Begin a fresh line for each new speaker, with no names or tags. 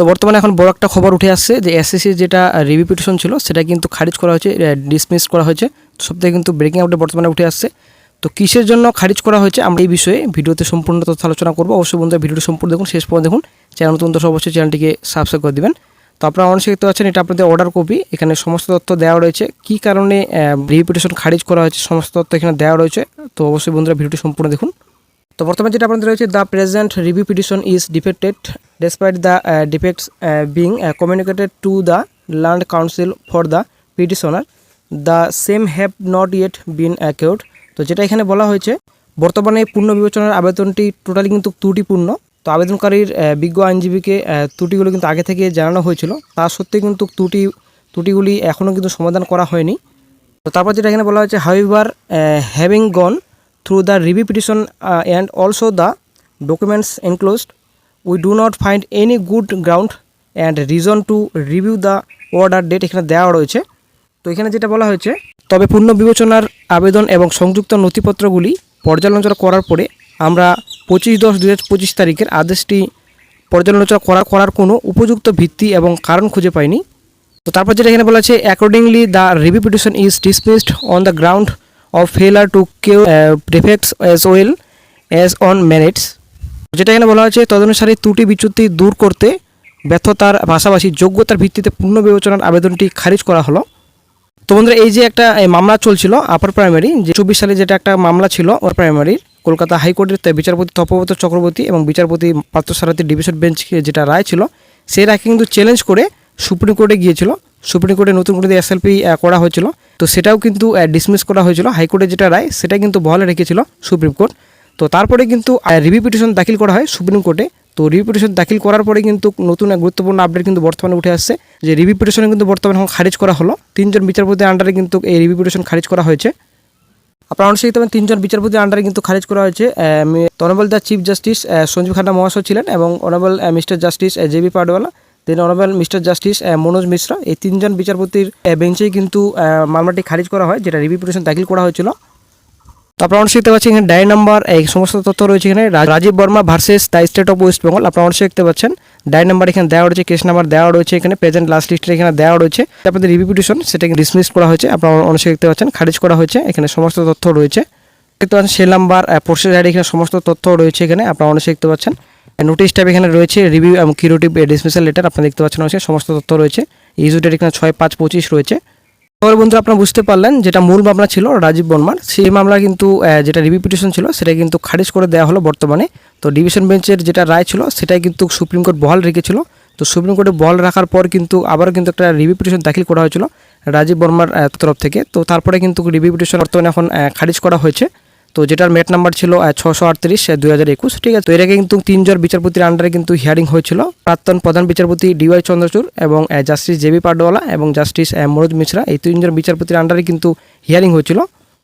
তো বর্তমানে এখন বড় একটা খবর উঠে আসছে যে এসএসসি যেটা রিভিউ পিটিশন ছিল, সেটা কিন্তু খারিজ করা হয়েছে ডিসমিস করা হয়েছে। সব থেকে কিন্তু ব্রেকিং আপডেট বর্তমানে উঠে আসছে। তো কিসের জন্য খারিজ করা হয়েছে, আমরা এই বিষয়ে ভিডিওতে সম্পূর্ণ তথ্য আলোচনা করব। অবশ্যই বন্ধুরা ভিডিওটি সম্পূর্ণ দেখুন, শেষ পর্যন্ত দেখুন। চ্যানেল নতুন দর্শক, অবশ্যই চ্যানেলটিকে সাবস্ক্রাইব করে দিবেন। তো আপনারা অনেক দেখতে পাচ্ছেন, এটা আপনাদের অর্ডার কপি এখানে সমস্ত তথ্য দেওয়া রয়েছে। কী কারণে রিভিউ পিটিশন খারিজ করা হয়েছে, সমস্ত তথ্য এখানে দেওয়া রয়েছে। তো অবশ্যই বন্ধুরা ভিডিওটি সম্পূর্ণ দেখুন। তো বর্তমানে যেটা আপনাদের রয়েছে the present review petition is defected despite the defects being communicated to the learned counsel for the petitioner the same have not yet been cured তো যেটা এখানে বলা হয়েছে বর্তমানে পূর্ণ বিবেচনার আবেদনটি টোটালি কিন্তু ত্রুটিপূর্ণ। তো আবেদনকারীর বিজ্ঞ আইনজীবীকে আহ, ত্রুটিগুলো কিন্তু আগে থেকে জানানো হয়েছিল। তা সত্ত্বেও কিন্তু ত্রুটি ত্রুটিগুলি এখনও কিন্তু সমাধান করা হয়নি। তো তারপর যেটা এখানে বলা হয়েছে however having gone through the review petition and also the documents enclosed we do not find any good ground and reason to review the order date এখানে দেওয়া রয়েছে। তো এখানে যেটা বলা হয়েছে, তবে পূর্ণ বিবেচনার আবেদন এবং সংযুক্ত নথিপত্রগুলি পর্যালোচনা করার পরে আমরা পঁচিশ দশ দু পঁচিশ তারিখের আদেশটি পর্যালোচনা করা করার কোনো উপযুক্ত ভিত্তি এবং কারণ খুঁজে পাইনি। তো তারপর যেটা এখানে বলা আছে accordingly the review petition is dismissed on the ground of failure to cure defects as well as on merits যেটা এখানে বলা হয়েছে, তদনুসারে ত্রুটি বিচ্যুতি দূর করতে ব্যর্থতার পাশাপাশি যোগ্যতার ভিত্তিতে পূর্ণ বিবেচনার আবেদনটি খারিজ করা হলো। তো বন্ধুরা, এই যে একটা মামলা চলছিল আপার প্রাইমারি যে চব্বিশ সালে যেটা একটা মামলা ছিল আপার প্রাইমারির কলকাতা হাইকোর্টের বিচারপতি তপব্রত চক্রবর্তী এবং বিচারপতি পার্থসারথী ডিভিশন বেঞ্চ যেটা রায় ছিল, সেই রায়কে কিন্তু চ্যালেঞ্জ করে সুপ্রিম কোর্টে গিয়েছিল। সুপ্রিম কোর্টে নতুন করে এসএলপি করা হয়েছিল, তো সেটাও কিন্তু ডিসমিস করা হয়েছিল। হাইকোর্টের যেটা রায়, সেটা কিন্তু বহালে রেখেছিল সুপ্রিম কোর্ট। তো তারপরে কিন্তু রিভিউ পিটিশন দাখিল করা হয় সুপ্রিম কোর্টে। তো রিভিউ পিটিশন দাখিল করার পরে কিন্তু নতুন এক গুরুত্বপূর্ণ আপডেট কিন্তু বর্তমানে উঠে আসছে, যে রিভিউ পিটিশনে কিন্তু বর্তমানে এখন খারিজ করা হলো। তিনজন বিচারপতির আন্ডারে কিন্তু এই রিভিউ পিটিশন খারিজ করা হয়েছে। আপনার দেখতে পাবেন, তিনজন বিচারপতির আন্ডারে কিন্তু খারিজ করা হয়েছে। Honourable the chief justice Sanjiv Khanna মহাশয় ছিলেন এবং honourable mister justice J B Pardiwala then honourable mister justice Manoj Mishra. এই তিনজন বিচারপতির বেঞ্চেই কিন্তু মামলাটি খারিজ করা হয়, যেটা রিভিউ পিটিশন দাখিল করা হয়েছিল। আপনারা অনেক দেখতে পাচ্ছেন এখানে ডায়ের নাম্বার, এই সমস্ত তথ্য রয়েছে এখানে। Rajiv Verma versus the state of West Bengal আপনারা অনেক দেখতে পাচ্ছেন। ডায়ের নাম্বার এখানে দেওয়া রয়েছে কেস নাম্বার দেওয়া রয়েছে এখানে প্রেজেন্ট লাস্ট লিস্টের এখানে দেওয়া রয়েছে। আপনাদের রিভিউ পিটিশন সেটাকে ডিসমিস করা হয়েছে, আপনারা অনেক দেখতে পাচ্ছেন, খারিজ করা হয়েছে, এখানে সমস্ত তথ্য রয়েছে। দেখতে পাচ্ছেন সেল নাম্বার প্রসেস আইডি এখানে সমস্ত তথ্য রয়েছে এখানে, আপনারা অনেক দেখতে পাচ্ছেন। নোটিশ টাইপ এখানে রয়েছে রিভিউ এবং কিউরিটিভ ডিসমিসাল লেটার আপনারা দেখতে পাচ্ছেন অনেক সমস্ত তথ্য রয়েছে। ডেট এখানে ছয় পাঁচ পঁচিশ রয়েছে। এবার বন্ধু, আপনারা বুঝতে পারলেন যেটা মূল মামলা ছিল, রাজীব বর্মার। সেই মামলা কিন্তু যেটা রিভিউ পিটিশন ছিল সেটা কিন্তু খারিজ করে দেওয়া হলো বর্তমানে। তো ডিভিশন বেঞ্চের যেটা রায় ছিল, সেটাই কিন্তু সুপ্রিম কোর্ট বহাল রেখেছিল। তো সুপ্রিম কোর্টে বহাল রাখার পর কিন্তু আবারও কিন্তু একটা রিভিউ পিটিশন দাখিল করা হয়েছিল রাজীব বর্মার তরফ থেকে। তো তারপরে কিন্তু রিভিউ পিটিশন বর্তমানে এখন খারিজ করা হয়েছে। তো যেটার মেট নাম্বার ছিল ছশো আটত্রিশ দুই হাজার একুশ, ঠিক আছে? তো এটাকে কিন্তু তিনজন বিচারপতির আন্ডারে কিন্তু হিয়ারিং হয়েছিল। প্রাক্তন প্রধান বিচারপতি ডিওয়াই চন্দ্রচূড় এবং জাস্টিস জেবি পাডওয়ালা এবং জাস্টিস মনোজ মিশ্রা, এই তিনজন বিচারপতির আন্ডারে কিন্তু হিয়ারিং হয়েছিল।